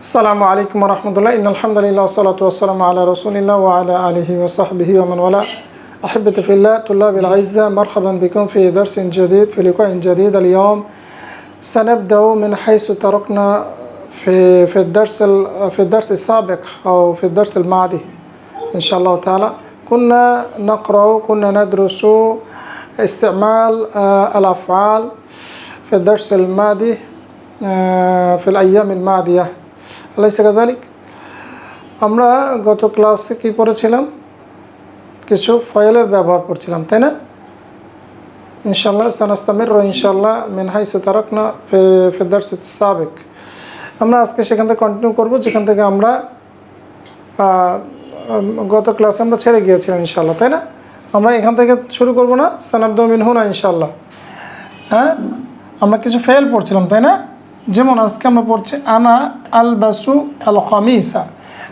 السلام عليكم ورحمة الله. إن الحمد لله والصلاة والسلام على رسول الله وعلى آله وصحبه ومن والاه. أحبتي في الله طلاب الأعزاء مرحبا بكم في درس جديد في لقاء جديد اليوم. سنبدأ من حيث تركنا في في الدرس ال- في الدرس السابق أو في الدرس الماضي إن شاء الله تعالى. كنا نقرأ كنا ندرس استعمال آه، الأفعال في الدرس الماضي آه، في الأيام الماضية. আলাইসা কাদালিক। আমরা গত ক্লাসে কি পড়েছিলাম? কিছু ফয়েলের ব্যবহার করছিলাম তাই না? ইনশাল্লাহ সানাস্তামির ইনশাল্লাহ মেনহাই সুতারকনা ফেদার সাবেক। আমরা আজকে সেখান থেকে কন্টিনিউ করব, যেখান থেকে আমরা গত ক্লাসে আমরা ছেড়ে গিয়েছিলাম ইনশাল্লাহ তাই না? আমরা এখান থেকে শুরু করব না সানাব্দ মিনহুনা ইনশাল্লাহ হ্যাঁ? আমরা কিছু ফেল পড়ছিলাম, তাই না? যেমন আজকে আমরা পড়ছি আনা আল বাসু আল খামিসা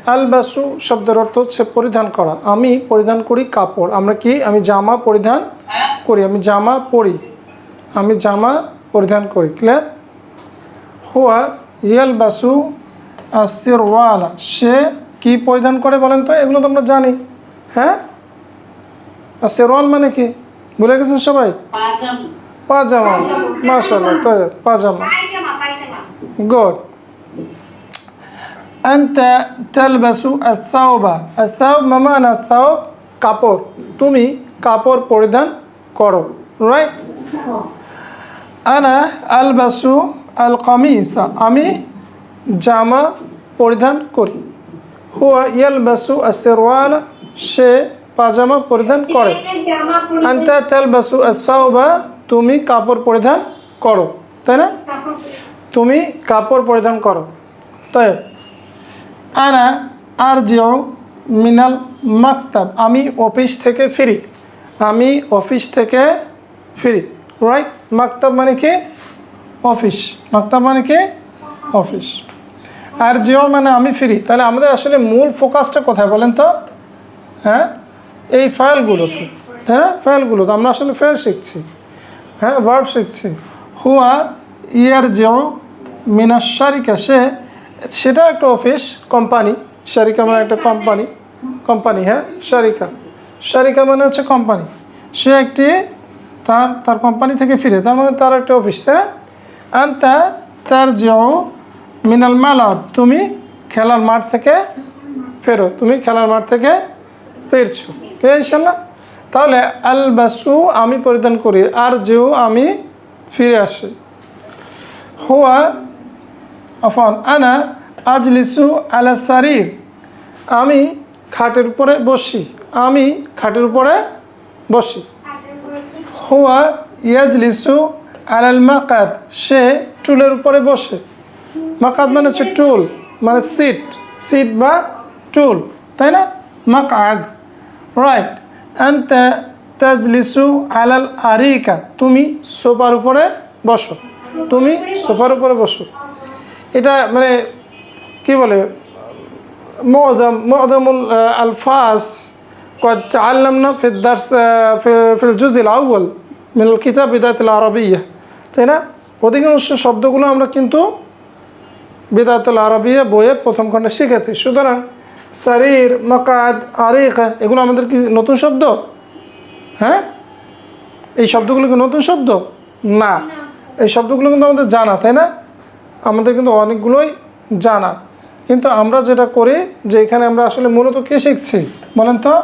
আল বাসু শব্দের অর্থ হচ্ছে পরিধান করা। আমি পরিধান করি কাপড়। আমরা কি? আমি জামা পরিধান করি। আমি জামা পরি। আমি জামা পরিধান করি। ক্লিয়ার হুয়া ইয়াল বাসু আসির ওয়ালা সে কি পরিধান করে বলেন তো? এগুলো তো আমরা জানি। হ্যাঁ? আর শেরওয়াল মানে কি? ভুলে গেছেন সবাই? পাজামা। মাশাল্লাহ তো পাজামা। পায়জামা পায়জামা good أنت تلبس الثوب الثوب ما معنى الثوب কাপড় তুমি কাপড় পরিধান করো রাইট আনা আলবাসু আল কামিসা আমি জামা পরিধান করি হুয়া ইয়ালবাসু আসিরওয়াল সে পাজামা পরিধান করে জামা পরে আন্তা তালবাসু আসাউবা তুমি কাপড় পরিধান করো তাই না কাপড় তুমি কাপড় পরিধান করো। তাই আনা আর যেও মিনাল মাকতাব। আমি অফিস থেকে ফিরি। আমি অফিস থেকে ফিরি। রাইট মাকতাব মানে কি? অফিস। মাকতাব মানে কি? অফিস। আর যেও মানে আমি ফিরি। তাহলে আমাদের আসলে মূল ফোকাসটা কোথায় বলেন তো? হ্যাঁ? এই ফাইলগুলোতে তাই না? ফাইলগুলোতে আমরা আসলে ফাইল শিখছি। হ্যাঁ? ভার্ব শিখছি। হুয়া ইয়ার যেও মিনাস শারিকা, সে সেটা একটা অফিস কোম্পানি শারিকা মানে একটা কোম্পানি কোম্পানি হ্যাঁ শারিকা। শারিকা মানে হচ্ছে কোম্পানি সে একটি তার তার কোম্পানি থেকে ফিরে, তার মানে তার একটা অফিস তাই না? আন্তা তার যেও মিনাল মালাব তুমি খেলার মাঠ থেকে ফেরো, তুমি খেলার মাঠ থেকে ফিরছো। ইনশাল্লাহ তাহলে আল বাসু আমি পরিধান করি, আর যেও আমি ফিরে আসি। হুয়া আফান আনা আজলিসু আলা সারির আমি খাটের উপরে বসি। আমি খাটের উপরে বসি। হুয়া ইয়াজলিসু আলাল মাকাদ সে টুলের উপরে বসে। মাকাদ মানে হচ্ছে টুল। মানে সিট। সিট বা টুল। তাই না? মাকাদ রাইট আন্তা তাজলিসু আলাল আরিকা তুমি সোফার উপরে বসো। তুমি সোফার উপরে বসো এটা মানে কি বলে معظم معظم الألفاظ قد تعلمنا في الدرس في في الجزء الأول من الكتاب بداية العربية তাই না অধিকাংশ শব্দগুলো আমরা কিন্তু বিদাতুল আরবিয়া বইয়ে প্রথম খণ্ডে শিখেছি সুতরাং শরীর মাকাদ আরিকা এগুলো আমাদের কি নতুন শব্দ হ্যাঁ এই শব্দগুলো কি নতুন শব্দ না এই শব্দগুলো কিন্তু আমাদের জানা, তাই না? আমাদের কিন্তু অনেকগুলোই জানা। কিন্তু আমরা যেটা করি যে এখানে আমরা আসলে মূলত কে শিখছি? বলেন তো?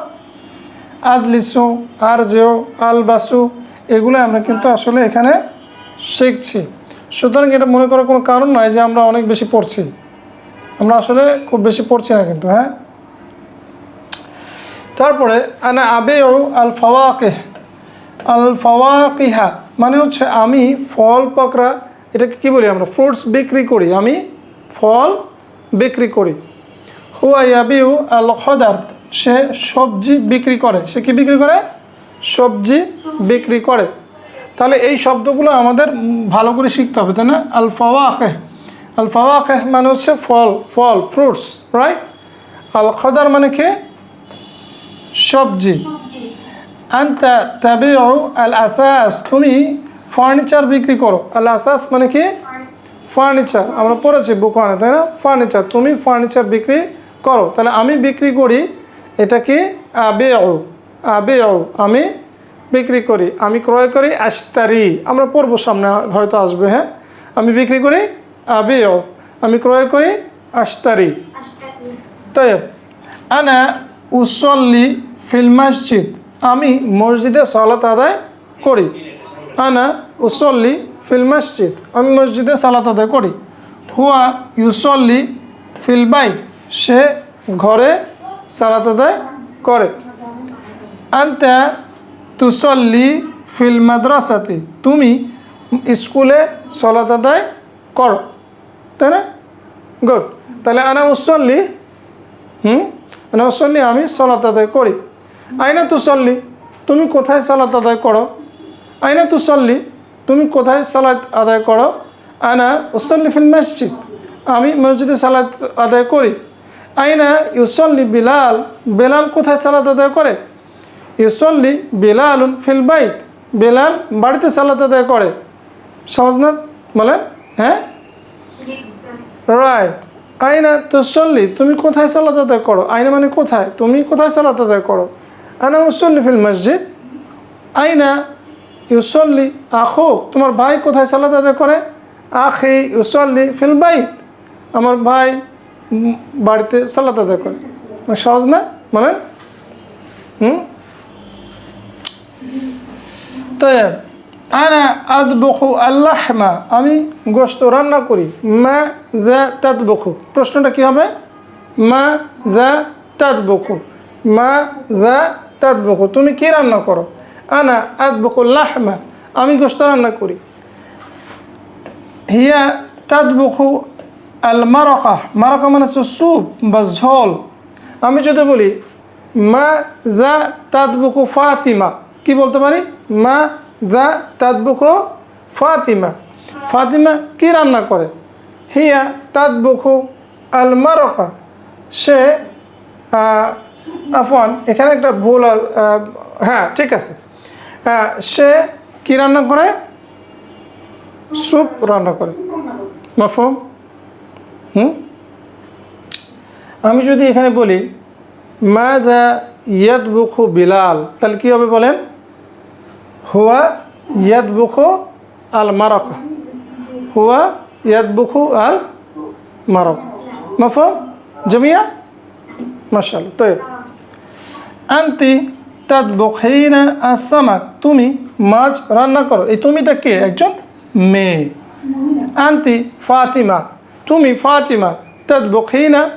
আজলিসু আর জেও, আল বাসু, এগুলো আমরা কিন্তু আসলে এখানে শিখছি। সুতরাং এটা মনে করার কোনো কারণ নয় যে আমরা অনেক বেশি পড়ছি। আমরা আসলে খুব বেশি পড়ছি না কিন্তু হ্যাঁ? তারপরে, আনা আবে আল ফাওয়াকে আল ফাওয়াকিহা। মানে হচ্ছে আমি ফল পাকড়া, এটাকে কি বলি আমরা? ফ্রুটস বিক্রি করি। আমি ফল বিক্রি করি। হুয়া ইয়াবিউ আল খদার সে সবজি বিক্রি করে। সে কি বিক্রি করে? সবজি বিক্রি করে। তাহলে এই শব্দগুলো আমাদের ভালো করে শিখতে হবে, তাই না? আল ফাওয়াকে আল ফাওয়াকে মানে হচ্ছে ফল ফল ফ্রুটস রাইট আল খদার মানে কি? সবজি। আন্তা তাবে আল আসাস তুমি ফার্নিচার বিক্রি করো। আল আসাস মানে কি? ফার্নিচার আমরা পড়েছি বুকানে তাই না? ফার্নিচার তুমি ফার্নিচার বিক্রি করো। তাহলে আমি বিক্রি করি এটা কি? আবে আবে আমি বিক্রি করি। আমি ক্রয় করি আস্তারি আমরা পড়ব সামনে হয়তো আসবে হ্যাঁ? আমি বিক্রি করি আবে আমি ক্রয় করি আস্তারি তাই আনা উসল্লি ফিল মসজিদ। আমি মসজিদে সালাত আদায় করি। আনা উসল্লি ফিল মসজিদ। আমি মসজিদে সালাত আদায় করি। হুয়া ইউসল্লি ফিল বাইক সে ঘরে সালাত আদায় করে। আন্তা তুসল্লি ফিল মাদ্রাসাতে। তুমি স্কুলে সালাত আদায় করো। তাই না? গুড তাহলে আনা উসল্লি, হুম? আনা উসল্লি আমি সালাত আদায় করি। আইনা তুসল্লি তুমি কোথায় সালাত আদায় করো? আইনা তুসল্লি তুমি কোথায় সালাত আদায় করো? আনা উসল্লি ফিল মসজিদ, আমি মসজিদে সালাত আদায় করি। আইনা ইউসল্লি বিলাল, বেলাল কোথায় সালাত আদায় করে? ইউসল্লি বিলাল ফিল বাইত, বেলাল বাড়িতে সালাত আদায় করে। সহজ না? বলেন হ্যাঁ? রাইট আইনা তুসল্লি তুমি কোথায় সালাত আদায় করো? আইনা মানে কোথায়? তুমি কোথায় সালাত আদায় করো? আনা উসল্লি ফিল মসজিদ। আইনা ইউসল্লি আখো তোমার ভাই কোথায় সালাত আদায় করে? আখি ইউসল্লি ফিল বাইত, আমার ভাই বাড়িতে সালাত আদায় করে। মানে সহজ না? বলেন হুম? তাই আনা আদবখু আল্লাহমা, আমি গোস্ত রান্না করি। মা যা তাদবখু। প্রশ্নটা কি হবে? মা যা তাদবখু। মা যা তাদবখু তুমি কি রান্না করো? আনা আদবখু লাহমা, আমি গোস্ত রান্না করি। হিয়া তাদবখু আল মারকা মারকা মানে হচ্ছে স্যুপ বা ঝোল। আমি যদি বলি, মা যা তাদবুকু ফাতিমা, কি বলতে পারি? মা যা তাদবুকু ফাতিমা। ফাতিমা কি রান্না করে? হিয়া তাদবুকু আল মারকা সে আফওয়ান এখানে একটা ভুল হ্যাঁ ঠিক আছে। হ্যাঁ, সে কি রান্না করে? স্যুপ রান্না করে। মাফুম? হুম? আমি যদি এখানে বলি মাদা ইয়াদবুখু বিলাল তাহলে কী হবে বলেন? হুয়া ইয়াদবুখু আল মারক হুয়া ইয়াদবুখু আল মারক মাফুম? জমিয়া? মাশাল তো আন্তি তাদবুখিনা আসামাক তুমি মাছ রান্না করো। এই তুমিটা কে? একজন মেয়ে। আন্তি ফাতিমা, তুমি ফাতিমা তাদবুখিনা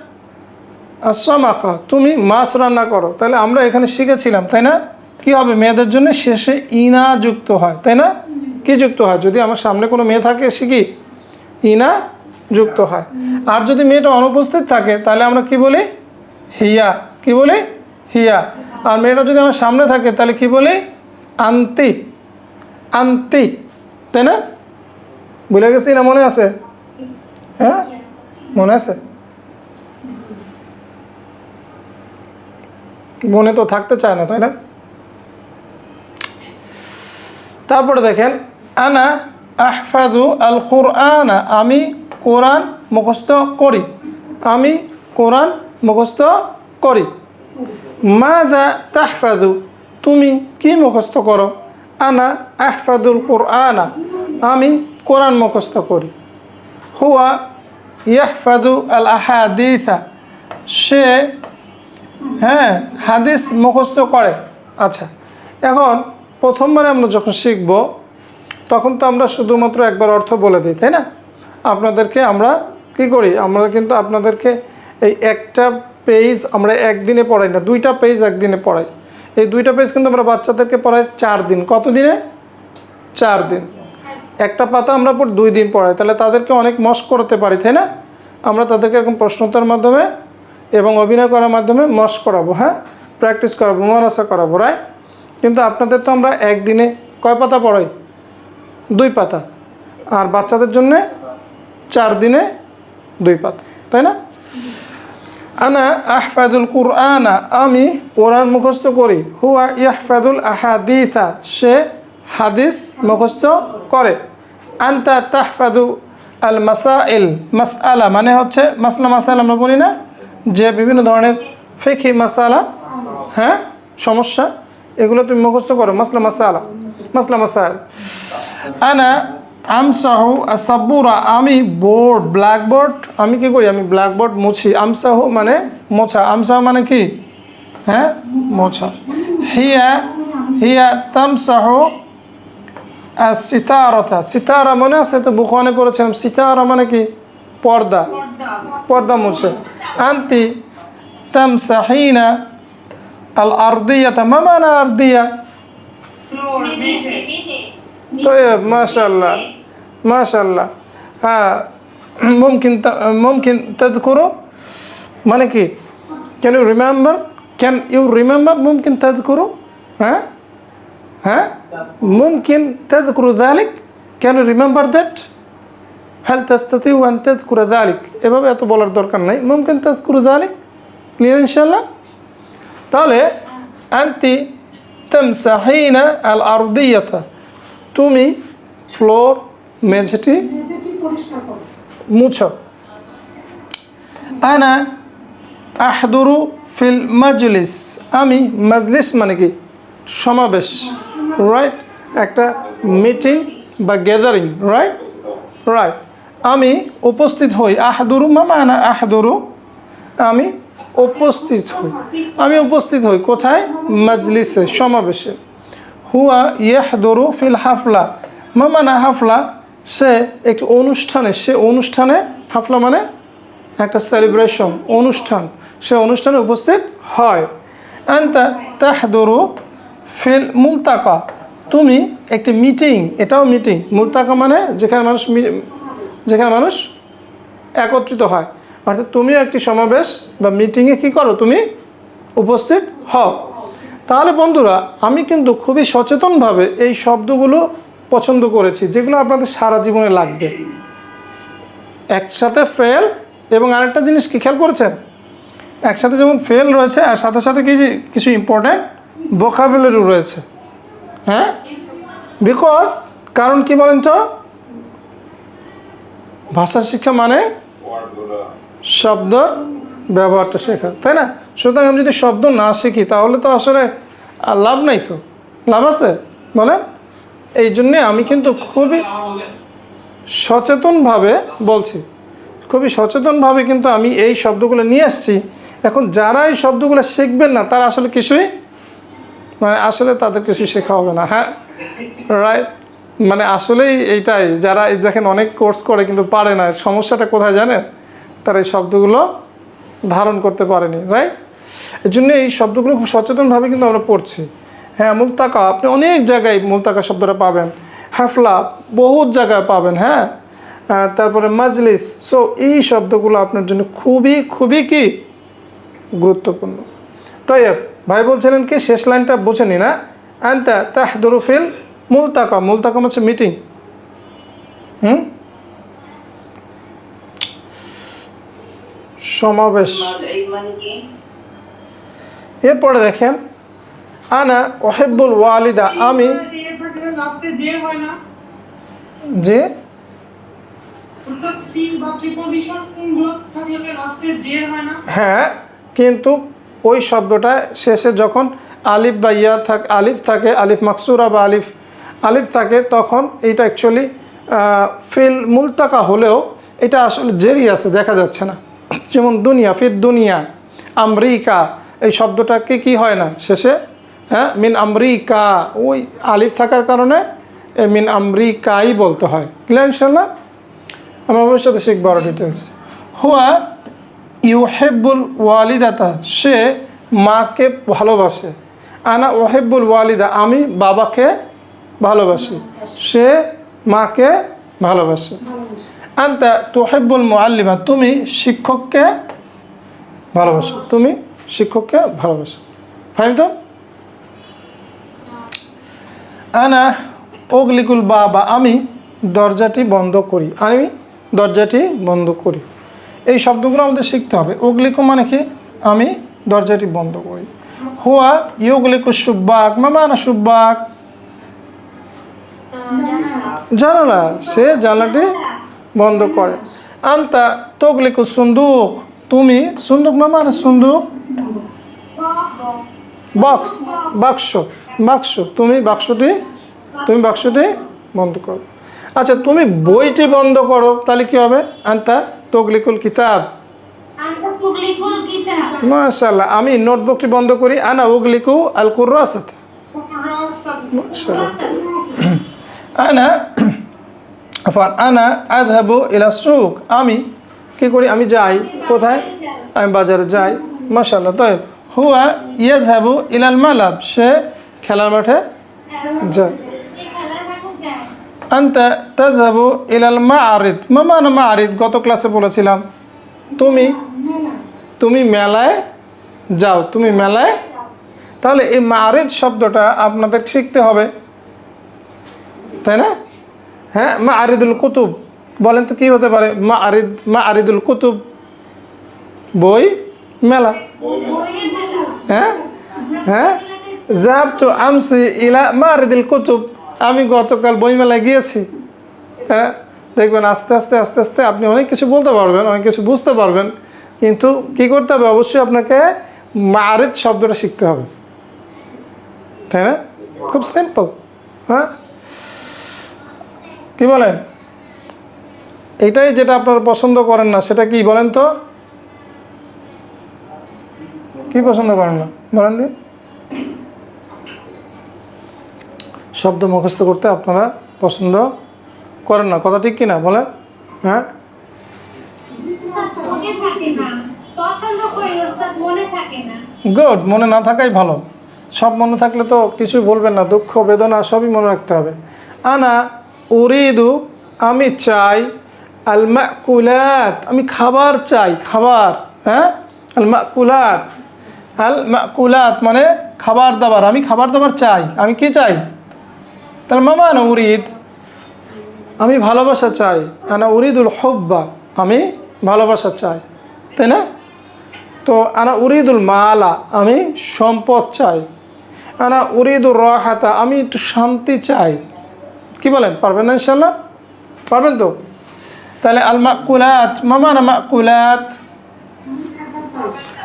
আসামাকা, তুমি মাছ রান্না করো। তাহলে আমরা এখানে শিখেছিলাম, তাই না? কি হবে মেয়েদের জন্য? শেষে ইনা যুক্ত হয়, তাই না? কি যুক্ত হয়? যদি আমার সামনে কোনো মেয়ে থাকে শিখি ইনা যুক্ত হয়। আর যদি মেয়েটা অনুপস্থিত থাকে, তাহলে আমরা কি বলি? হিয়া। কি বলি? হিয়া। আর মেয়েটা যদি আমার সামনে থাকে, তাহলে কি বলি? আন্তি। আন্তি। তাই না? ভুলে গেছি না, মনে আছে? হ্যাঁ? মনে আছে? মনে তো থাকতে চায় না, তাই না? তারপরে দেখেন, আনা আহফাদু আল কোরআনা আমি কোরআন মুখস্থ করি। আমি কোরআন মুখস্থ করি। মাদা তাহফাদু তুমি কি মুখস্থ করো? আনা আহফাদুল কোরআনা, আমি কোরআন মুখস্থ করি। হুয়া ইয়াহফাদু আল আহাদিথা সে হ্যাঁ হাদিস মুখস্থ করে। আচ্ছা এখন প্রথমবারে আমরা যখন শিখব, তখন তো আমরা শুধুমাত্র একবার অর্থ বলে দিই, তাই না? আপনাদেরকে আমরা কি করি? আমরা কিন্তু আপনাদেরকে এই একটা পেজ আমরা একদিনে পড়াই না, দুইটা পেজ একদিনে পড়াই। এই দুইটা পেজ কিন্তু আমরা বাচ্চাদেরকে পড়াই চার দিন। কত দিনে চার দিন। একটা পাতা আমরা পর দুই দিন পড়াই। তাহলে তাদেরকে অনেক মস্ক করতে পারি, তাই না? আমরা তাদেরকে এখন প্রশ্নোত্তর মাধ্যমে এবং অভিনয় করার মাধ্যমে মস্ক করাবো হ্যাঁ? প্র্যাকটিস করাবো, মনাসা করাবো রায় কিন্তু আপনাদের তো আমরা একদিনে কয় পাতা পড়াই? দুই পাতা। আর বাচ্চাদের জন্যে চার দিনে দুই পাতা, তাই না? আনা আহফাদুল কুরআনা, আমি কোরআন মুখস্থ করি। হুয়া ইয়াহফাদুল আহাদিসা, সে হাদিস মুখস্থ করে। আন্তা তাহফাদু আল মাসাইল, মাসআলা মানে হচ্ছে মাসলা মাসাইল আমরা বলি না, যে বিভিন্ন ধরনের ফেকি মাসালা হ্যাঁ সমস্যা, এগুলো তুমি মুখস্থ করো, মাসলা মাসালা, মাসলা মাসাইল। আনা আমসাহু আসাবুরা আমি বোর্ড ব্ল্যাকবোর্ড আমি কি করি? আমি ব্ল্যাকবোর্ড মুছি। আমসাহু মানে মোছা। আমসাহু মানে কি? হ্যাঁ? মোছা। হিয়া হিয়া তামসাহু সিতারতা সিতারা মনে আছে? তো বুকনে করেছিলাম। সিতারা মানে কি? পর্দা। পর্দা মুছে। আন্তি তামসাহিনা আল আর্দিয়াটা মামানা আর্দিয়া? তো মাশাল্লাহ ما شاء الله ها ممكن ت- ممكن تذكروا মানে কি can you remember can you remember ممكن تذكروا ها ها ممكن تذكروا ذلك can you remember that هل تستطيع أن تذكر ذلك এভাবে এত বলার দরকার নাই ممكن تذكر ذلك ক্লিয়ার ইনশাআল্লাহ তাহলে আন্তি তামসাহিনা আল আরদিয়াতা তুমি ফ্লোর মেঝেটি মুছো। আনা আহদুরু ফিল মাজলিস। আমি মাজলিস মানে কি? সমাবেশ। রাইট একটা মিটিং বা গ্যাদারিং রাইট রাইট আমি উপস্থিত হই। আহদুরু মামা আনা আহদুরু? আমি উপস্থিত হই। আমি উপস্থিত হই কোথায়? মাজলিসে, সমাবেশে। হুয়া ইয়াহদুরু ফিল হাফলা। মামানা হাফলা? সে একটি অনুষ্ঠানে, সে অনুষ্ঠানে হাফলা মানে একটা সেলিব্রেশন অনুষ্ঠান। সে অনুষ্ঠানে উপস্থিত হয়। আন্তা তাহদুরু ফিল মুলতাকা। তুমি একটি মিটিং এটাও মিটিং মুলতাকা মানে যেখানে মানুষ যেখানে মানুষ একত্রিত হয়। অর্থাৎ তুমি একটি সমাবেশ বা মিটিংয়ে কি করো? তুমি উপস্থিত হও। তাহলে বন্ধুরা, আমি কিন্তু খুবই সচেতনভাবে এই শব্দগুলো পছন্দ করেছি, যেগুলো আপনাদের সারা জীবনে লাগবে। একসাথে ফেল এবং আরেকটা জিনিস কি খেয়াল করেছেন? একসাথে যেমন ফেল রয়েছে, আর সাথে সাথে কি কিছু ইম্পর্ট্যান্ট ভোকাবুলারি রয়েছে। হ্যাঁ? বিকজ কারণ কি বলেন তো? ভাষা শিক্ষা মানে শব্দ ব্যবহারটা শেখা, তাই না? সুতরাং আমি যদি শব্দ না শিখি, তাহলে তো আসলে লাভ নাই তো। লাভ আছে? বলেন। এই জন্যে আমি কিন্তু খুবই সচেতনভাবে বলছি, খুবই সচেতনভাবে কিন্তু আমি এই শব্দগুলো নিয়ে আসছি। এখন যারা এই শব্দগুলো শিখবেন না, তারা আসলে কিছুই মানে আসলে তাদের কিছু শেখা হবে না হ্যাঁ? রাইট মানে আসলেই এইটাই, যারা দেখেন অনেক কোর্স করে কিন্তু পারে না, সমস্যাটা কোথায় জানেন? তারা এই শব্দগুলো ধারণ করতে পারেনি রাইট এই জন্য এই শব্দগুলো খুব সচেতনভাবে কিন্তু আমরা পড়ছি। হ্যাঁ মুলতাকা আপনি অনেক জায়গায় মুলতাকা শব্দটা পাবেন। হাফলা বহুত জায়গায় পাবেন হ্যাঁ? তারপরে মাজলিস সো এই শব্দগুলো আপনার জন্য খুবই খুবই কি? গুরুত্বপূর্ণ। তাই ভাই বলছিলেন কি শেষ লাইনটা বোঝেনি না আনতা তাহদুরু ফিল মুলতাকা মুলতাকাম হচ্ছে মিটিং হুম? সমাবেশ। এরপরে দেখেন আনা ওহেব্বুল ওয়ালিদা, আমি যে হয়, কিন্তু ওই শব্দটা শেষে যখন আলিফ বা ইয়া থাক, আলিফ থাকে, আলিফ মাকসুরা বা আলিফ আলিফ থাকে, তখন এটা অ্যাকচুয়ালি ফিল মুলতাকা হলেও এটা আসলে জেরি আছে, দেখা যাচ্ছে না। যেমন দুনিয়া ফির দুনিয়া, আমেরিকা, এই শব্দটাকে কি হয় না? শেষে হ্যাঁ মিন আমেরিকা, ওই আলিফ থাকার কারণে মিন আমেরিকাই বলতে হয়। ক্লিয়ার ইনশাল্লাহ আমরা ভবিষ্যতে শিখব আরও ডিটেলস হুয়া ইউহেব্বুল ওয়ালিদাতা, সে মাকে ভালোবাসে। আনা ওহেব্বুল ওয়ালিদা, আমি বাবাকে ভালোবাসি। সে মাকে ভালোবাসে। আন্তা তোহেব্বুল মোয়াল্লিমা তুমি শিক্ষককে ভালোবাসো। তুমি শিক্ষককে ভালোবাসো। ফাইন তো? আনা ওগলিকুল বাবা, আমি দরজাটি বন্ধ করি। আমি দরজাটি বন্ধ করি। এই শব্দগুলো আমাদের শিখতে হবে। ওগলিকু মানে কি? আমি দরজাটি বন্ধ করি। হুয়া ইউগলিকু সুব্বাক মামা না সুব্বাক? জানালা। সে জানলাটি বন্ধ করে। আন্তা তগলিকু সুন্দুক। তুমি সুন্দুক না মানে সুন্দুক? বক্স। বাক্স। বাক্স তুমি বাক্সটি তুমি বাক্সটি বন্ধ করো। আচ্ছা তুমি বইটি বন্ধ করো তাহলে কি হবে? আনতা তগলিকুল কিতাব। মাশাল্লাহ আমি নোটবুকটি বন্ধ করি। আনা উগলিকু আল কুরাসাত আনা আফান আনা আধাবু ইলা সুক। আমি কি করি? আমি যাই। কোথায়? আমি বাজারে যাই। মাশাল্লাহ তাই হুয়া ইয়াধাবু ইলাল মালাব। সে খেলার মাঠে? যায় আন্তা তাযহাবু ইলাল মা মানে মাআরিদ? গত ক্লাসে বলেছিলাম। তুমি? তুমি মেলায় যাও। তুমি মেলায়? তাহলে এই মারিদ শব্দটা আপনাদের শিখতে হবে। তাই না? হ্যাঁ মা আরিদুল কুতুব। বলেন তো কী হতে পারে? মা আরিদ মা আরিদুল কুতুব। বই? মেলা? হ্যাঁ? হ্যাঁ? যাব তো আমসি ইলা মা আরিদুল কুতুব, আমি গতকাল বইমেলায় গিয়েছি। হ্যাঁ দেখবেন আস্তে আস্তে আস্তে আস্তে আপনি অনেক কিছু বলতে পারবেন, অনেক কিছু বুঝতে পারবেন, কিন্তু কি করতে হবে? অবশ্যই আপনাকে মারিদ শব্দটা শিখতে হবে। তাই না? খুব সিম্পল হ্যাঁ? কি বলেন? এটাই যেটা আপনারা পছন্দ করেন না, সেটা কি বলেন তো? কি পছন্দ করেন না? বলেন দি। শব্দ মুখস্থ করতে আপনারা পছন্দ করেন না। কথা ঠিক কি না। বলেন হ্যাঁ গুড। মনে না থাকাই ভালো। সব মনে থাকলে তো কিছুই বলবেন না। দুঃখ বেদনা সবই মনে রাখতে হবে। আনা উরিদু আমি চাই আলমা কুলাত আমি খাবার চাই খাবার। হ্যাঁ? আলমা কুলাত আল কুলাত মানে খাবার দাবার। আমি খাবার দাবার চাই। আমি কি চাই? তাহলে মামা না উরিদ? আমি ভালোবাসা চাই। আনা উরিদুল হব্বা, আমি ভালোবাসা চাই। তাই না? তো আনা উরিদুল মালা, আমি সম্পদ চাই। আনা উরিদুল রাহাতা, আমি একটু শান্তি চাই। কি বলেন, পারবেন না ইনশাল্লাহ পারবেন তো? তাহলে আল মাকুলাত মামানা মাকুলাত?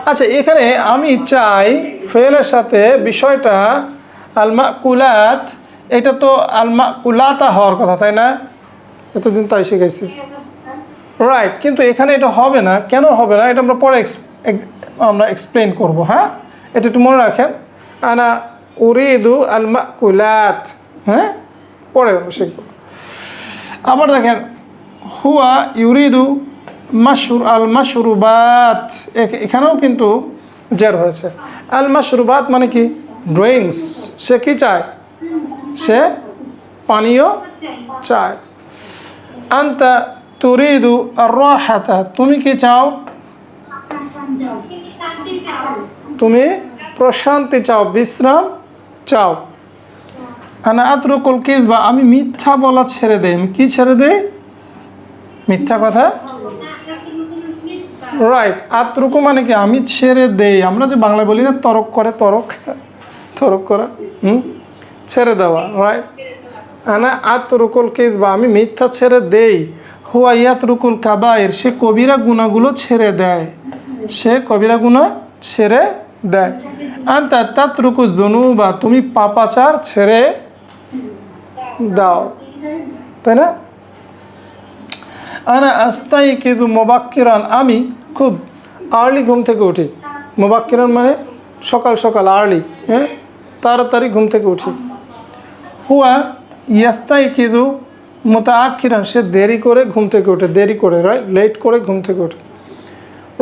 আচ্ছা এখানে আমি চাই ফেলের সাথে বিষয়টা আল মাকুলাত এটা তো আলমা মাকুলাতা হওয়ার কথা, তাই না? এতদিন তাই শিখেছি রাইট কিন্তু এখানে এটা হবে না। কেন হবে না? এটা আমরা পরে আমরা এক্সপ্লেন করব হ্যাঁ? এটা একটু মনে রাখেন। আনা উরিদু আলমা মাকুলাত হ্যাঁ? পরে আমরা শিখব। আবার দেখেন, হুয়া ইউরিদু মাসুর আল মাশরুবাত এ- এখানেও কিন্তু জের হয়েছে। আল মাশরুবাত মানে কি? ড্রয়িংস। সে কী চায়? সে পানীয় চায়। আন্তা তুরিদু রাহাতা তুমি কি চাও? তুমি প্রশান্তি চাও, বিশ্রাম চাও। আনা আতরুকুল কিজবা আমি মিথ্যা বলা ছেড়ে দেই। আমি কি ছেড়ে দেই? মিথ্যা কথা? রাইট আতরুকু মানে কি? আমি ছেড়ে দেই। আমরা যে বাংলায় বলি না, তরক করে, তরক তরক করা। হুম? ছেড়ে দেওয়া রাইট আনা আতরুকুল কিজবা আমি মিথ্যা ছেড়ে দেই। হুয়া ইয়াতরুকুল কাবায়ের সে কবিরা গুণাগুলো ছেড়ে দেয়। সে কবিরা গুণা ছেড়ে দেয়। আর তার তাত তাতরুকু দুনুবা তুমি পাপাচার ছেড়ে দাও। তাই না? আনা আস্তাই কিন্তু মোবাক্কিরান, আমি খুব আর্লি ঘুম থেকে উঠি। মোবাক্কিরান মানে সকাল সকাল আর্লি হ্যাঁ? তাড়াতাড়ি ঘুম থেকে উঠি। হুয়া ইয়াস্তাই কিদু মোতা আখিরান সে দেরি করে ঘুম থেকে ওঠে, দেরি করে রাইট লেট করে ঘুম থেকে ওঠে।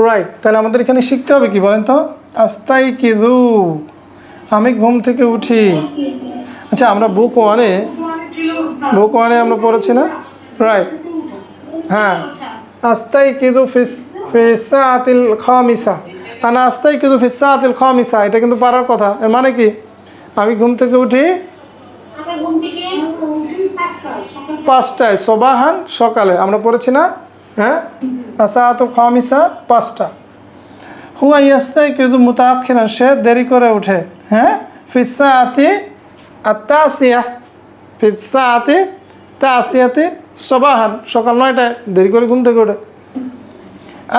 রাইট তাহলে আমাদের এখানে শিখতে হবে কি বলেন তো? আস্তাই কিদু আমি ঘুম থেকে উঠি। আচ্ছা আমরা বুক ওয়ানে বুক ওয়ানে আমরা পড়েছি না? রাইট হ্যাঁ। আস্তাই কিদু ফিস ফিসা আতিল খামিসা। আনা আস্তাই কিদু ফিসা আতিল খামিসা, এটা কিন্তু পারার কথা। এর মানে কি? আমি ঘুম থেকে উঠি পাঁচটায় সোবাহান সকালে। আমরা পড়েছি না? হ্যাঁ? আসাত খামিসা পাঁচটা। হুয়া ইয়াস্তাই কিন্তু মুতাক্ষিরা সে দেরি করে ওঠে হ্যাঁ? ফিসা আতি আত্মাসিয়া ফিসা আতি তা আসিয়াতে সবাহান। সকাল নয়টায় দেরি করে ঘুম থেকে ওঠে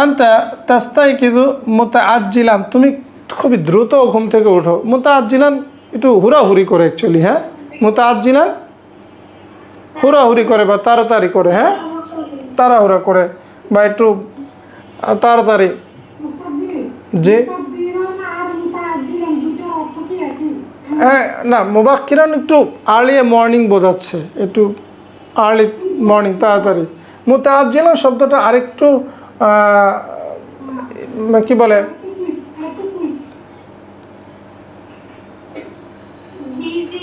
আন্তা তাস্তাই কিন্তু মোতা আজিলান তুমি খুবই দ্রুত ঘুম থেকে ওঠো মোতা আজিলান একটু হুড়াহুড়ি করে অ্যাকচুয়ালি হ্যাঁ? মোতা আজিলান হুড়াহুড়ি করে বা তাড়াতাড়ি করে হ্যাঁ? তাড়াহুড়া করে বা একটু তাড়াতাড়ি। যে হ্যাঁ না, মোবাক্কিরান একটু আর্লি মর্নিং বোঝাচ্ছে, একটু আর্লি মর্নিং তাড়াতাড়ি। মোতাজ্জিলান শব্দটা আরেকটু কি বলে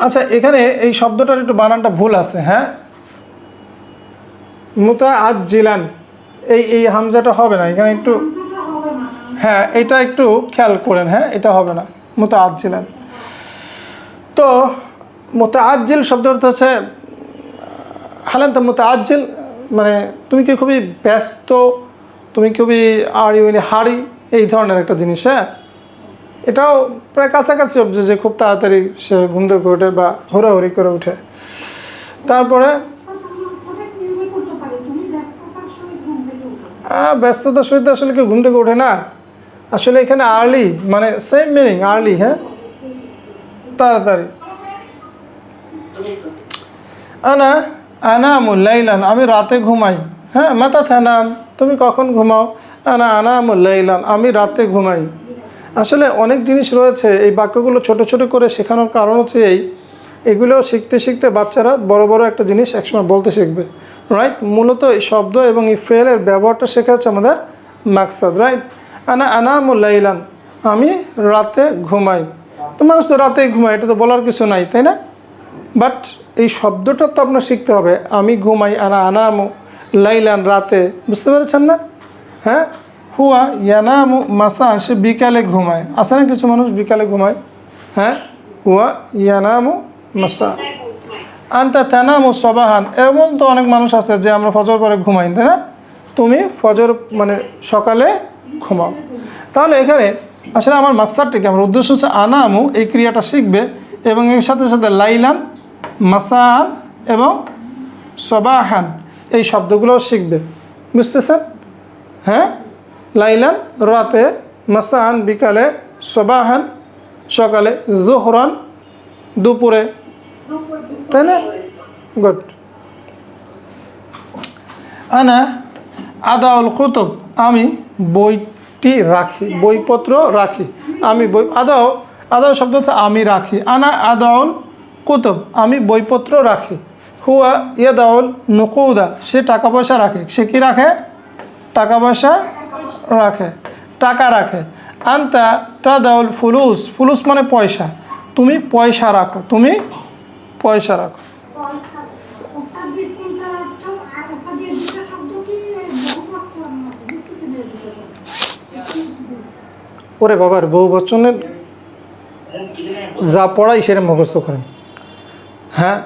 আচ্ছা এখানে এই শব্দটার একটু বানানটা ভুল আছে হ্যাঁ? মুতা আজ জিলান এই এই হামজাটা হবে না, এখানে একটু হ্যাঁ এটা একটু খেয়াল করেন হ্যাঁ এটা হবে না মুতা আজ জিলান তো মোতা আজ জিল শব্দ অর্থ হচ্ছে হালান তো মুতা আজ জিল মানে তুমি কি খুবই ব্যস্ত, তুমি খুবই আড়ি মানে হাড়ি, এই ধরনের একটা জিনিস হ্যাঁ? এটাও প্রায় কাছাকাছি অবধি যে খুব তাড়াতাড়ি সে ঘুম থেকে ওঠে বা হুড়াহুড়ি করে ওঠে। তারপরে ব্যস্ততার সহিত আসলে কেউ ঘুম থেকে ওঠে না। আসলে এখানে আর্লি মানে সেম মিনিং আর্লি হ্যাঁ? তাড়াতাড়ি। আনা আনামুল লাইলান, আমি রাতে ঘুমাই। হ্যাঁ মাথা থানাম তুমি কখন ঘুমাও? আনা আনামুল লাইলান, আমি রাতে ঘুমাই। আসলে অনেক জিনিস রয়েছে, এই বাক্যগুলো ছোট ছোট করে শেখানোর কারণ হচ্ছে এই। এগুলো শিখতে শিখতে বাচ্চারা বড় বড় একটা জিনিস একসময় বলতে শিখবে রাইট মূলত এই শব্দ এবং এই ফেলের ব্যবহারটা শেখা হচ্ছে আমাদের মাকসাদ রাইট আনা আনামুল লাইলান, আমি রাতে ঘুমাই। তো মানুষ তো রাতেই ঘুমায়, এটা তো বলার কিছু নাই, তাই না? বাট এই শব্দটা তো আপনার শিখতে হবে, আমি ঘুমাই, আনা আনামো লাইলান রাতে, বুঝতে পেরেছেন না? হ্যাঁ? হুয়া ইয়ানামু মাসান, সে বিকালে ঘুমায়। আছে না কিছু মানুষ বিকালে ঘুমায়? হ্যাঁ? হুয়া ইয়ানামু মাসা আন্তা তানামু সবাহান। এমন তো অনেক মানুষ আছে যে আমরা ফজর পরে ঘুমাই, তাই না? তুমি ফজর মানে সকালে ঘুমাও। তাহলে এখানে আসলে আমার মাকসাদটা কি? আমার উদ্দেশ্য হচ্ছে আনামু, এই ক্রিয়াটা শিখবে এবং এর সাথে সাথে লাইলান, মাসান এবং সবাহান, এই শব্দগুলোও শিখবে। বুঝতেছেন? হ্যাঁ? লাইলান, রাতে, মাসাহান, বিকালে, সবাহান, সকালে, জোহরান, দুপুরে। তাই না? গুড আনা আদাউল কুতুব, আমি বইটি রাখি, বইপত্র রাখি। আমি বই আদাও আদাও শব্দ আমি রাখি। আনা আদাউল কুতুব, আমি বইপত্র রাখি। হুয়া ইয়াদাউল নকুদা, সে টাকা পয়সা রাখে। সে কি রাখে? টাকা পয়সা রাখে টাকা রাখে। আনতা আন্তা তাদাউল ফুলুস ফুলুস মানে পয়সা। তুমি পয়সা রাখো তুমি পয়সা রাখো। ওরে বাবার বহু বচনের যা পড়াই সেটা মুখস্থ করেন। হ্যাঁ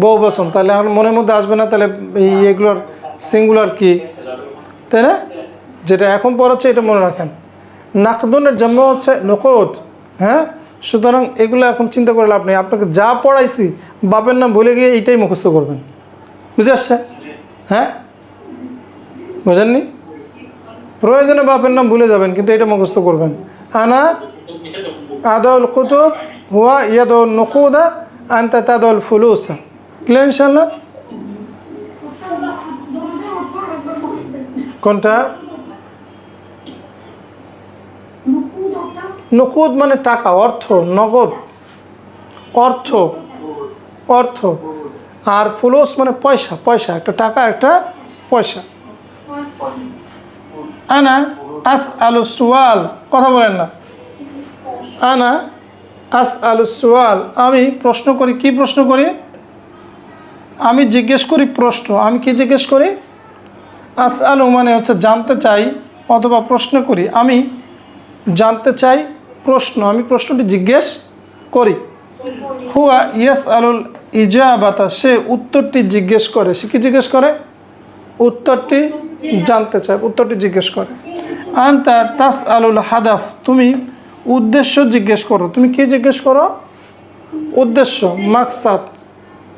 বহু বচন তাহলে আমার মনের মধ্যে আসবে না তাহলে এই এগুলোর সিঙ্গুলার কি? তাই না? যেটা এখন পড়াচ্ছে, এটা মনে রাখেন। নাকদনের জন্ম হচ্ছে নকদ হ্যাঁ? সুতরাং এগুলো এখন চিন্তা করে লাভ নেই। আপনাকে যা পড়াইছি, বাপের নাম ভুলে গিয়ে এইটাই মুখস্থ করবেন। বুঝে আসছে? হ্যাঁ? বুঝেননি? প্রয়োজনে বাপের নাম ভুলে যাবেন, কিন্তু এটা মুখস্থ করবেন। আনা আদল কুতুব হুয়া ইয়াদুল নকুদা আন্তা তাদল ফুলুসা। ক্লিয়ার ইনশাল্লাহ কোনটা? নকুদ মানে টাকা, অর্থ, নগদ, অর্থ অর্থ, আর ফুলুস মানে পয়সা পয়সা, একটা টাকা, একটা পয়সা। আনা আস আলু সুয়াল, কথা বলেন না। আনা আস আলু সুয়াল, আমি প্রশ্ন করি, কি প্রশ্ন করি? আমি জিজ্ঞেস করি প্রশ্ন, আমি কি জিজ্ঞেস করি? আস আলু মানে হচ্ছে জানতে চাই অথবা প্রশ্ন করি, আমি জানতে চাই প্রশ্ন, আমি প্রশ্নটি জিজ্ঞেস করি। হুয়া ইয়াস আলুল ইজাবাতা, সে উত্তরটি জিজ্ঞেস করে। সে কি জিজ্ঞেস করে? উত্তরটি জানতে চায়, উত্তরটি জিজ্ঞেস করে। আন্তা তাস আলুল হাদাফ, তুমি উদ্দেশ্য জিজ্ঞেস করো। তুমি কি জিজ্ঞেস করো? উদ্দেশ্য, মাকসাদ,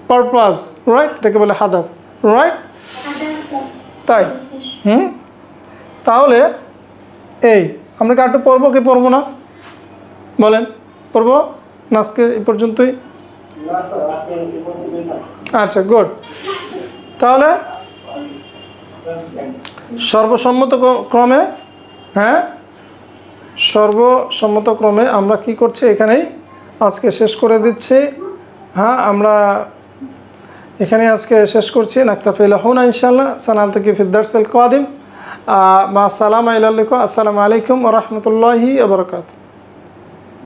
পারপাস রাইট এটাকে বলে হাদাফ রাইট তাই, হুম? তাহলে, এই, আমরা কি একটু পড়ব কি পড়ব না? বলেন, পড়ব? না আজকে এই পর্যন্তই? আচ্ছা গুড তাহলে সর্বসম্মত ক্রমে হ্যাঁ? সর্বসম্মত ক্রমে আমরা কি করছি এখানেই? আজকে শেষ করে দিচ্ছি। হ্যাঁ আমরা এখানে আজকে শেষ করছি। নাক্তাফিল হুনা ইনশাল্লাহ সালাম থেকে ফিদ্দার্সেল কাদিম। মা সালাম আলাইকুম। আসসালামু আলাইকুম রহমতুল্লাহি আবরকাত